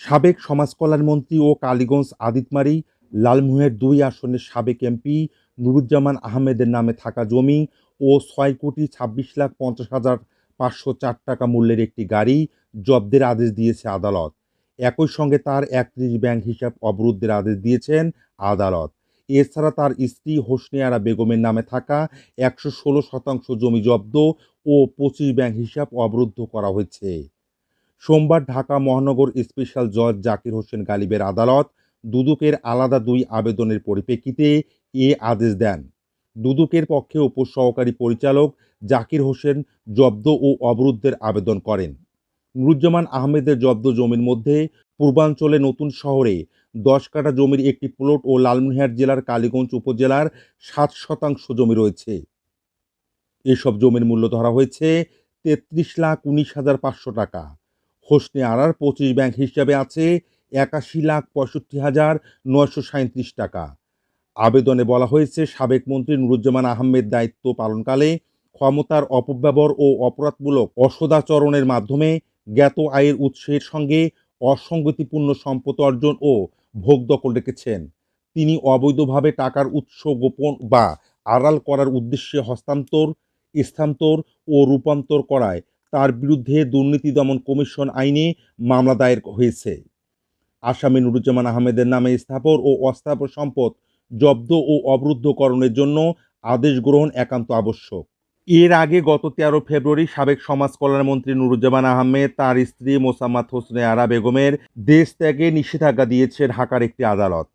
সাবেক সমাজকল্যাণ মন্ত্রী ও কালীগঞ্জ আদিতমারি লালমোহের দুই আসনের সাবেক এমপি নুরুজ্জামান আহমেদের নামে থাকা জমি ও ছয় কোটি ছাব্বিশ লাখ পঞ্চাশ হাজার পাঁচশো চার টাকা মূল্যের একটি গাড়ি জব্দের আদেশ দিয়েছে আদালত। একই সঙ্গে তার একত্রিশ ব্যাংক হিসাব অবরুদ্ধের আদেশ দিয়েছেন আদালত। এছাড়া তার স্ত্রী হোসনিয়ারা বেগমের নামে থাকা একশো ষোলো শতাংশ জমি জব্দ ও পঁচিশ ব্যাংক হিসাব অবরুদ্ধ করা হয়েছে। সোমবার ঢাকা মহানগর স্পেশাল জজ জাকির হোসেন গালিবের আদালত দুদকের আলাদা দুই আবেদনের পরিপ্রেক্ষিতে এ আদেশ দেন। দুদকের পক্ষে উপসহকারী পরিচালক জাকির হোসেন জব্দ ও অবরুদ্ধের আবেদন করেন। নুরুজ্জামান আহমেদের জব্দ জমির মধ্যে পূর্বাঞ্চলে নতুন শহরে দশ কাঠা জমির একটি প্লট ও লালমনিরহাট জেলার কালীগঞ্জ উপজেলার সাত শতাংশ জমি রয়েছে। এসব জমির মূল্য ধরা হয়েছে তেত্রিশ লাখ উনিশ হাজার পাঁচশো টাকা। হোসনে আরার পঁচিশ ব্যাংক হিসাবে আছে একাশি লাখ পঁয়ষট্টি হাজার নয়শো সাঁত্রিশ টাকা। আবেদনে বলা হয়েছে, সাবেক মন্ত্রী নুরুজ্জামান আহমেদ দায়িত্ব পালনকালে ক্ষমতার অপব্যবহার ও অপরাধমূলক অসদাচরণের মাধ্যমে জ্ঞাত আয়ের উৎসের সঙ্গে অসঙ্গতিপূর্ণ সম্পদ অর্জন ও ভোগ দখল রেখেছেন। তিনি অবৈধভাবে টাকার উৎস গোপন বা আড়াল করার উদ্দেশ্যে হস্তান্তর, স্থানান্তর ও রূপান্তর করায় তার বিরুদ্ধে দুর্নীতি দমন কমিশন আইনে মামলা দায়ের হয়েছে। আসামি নুরুজ্জামান আহমেদের নামে স্থাপর ও অস্থাপর সম্পদ জব্দ ও অবরুদ্ধকরণের জন্য আদেশ গ্রহণ একান্ত আবশ্যক। এর আগে গত তেরো ফেব্রুয়ারি সাবেক সমাজ কল্যাণমন্ত্রী নুরুজ্জামান আহমেদ, তার স্ত্রী মোসাম্মদ হোসনে আরা বেগমের দেশ ত্যাগে নিষেধাজ্ঞা দিয়েছে ঢাকার একটি আদালত।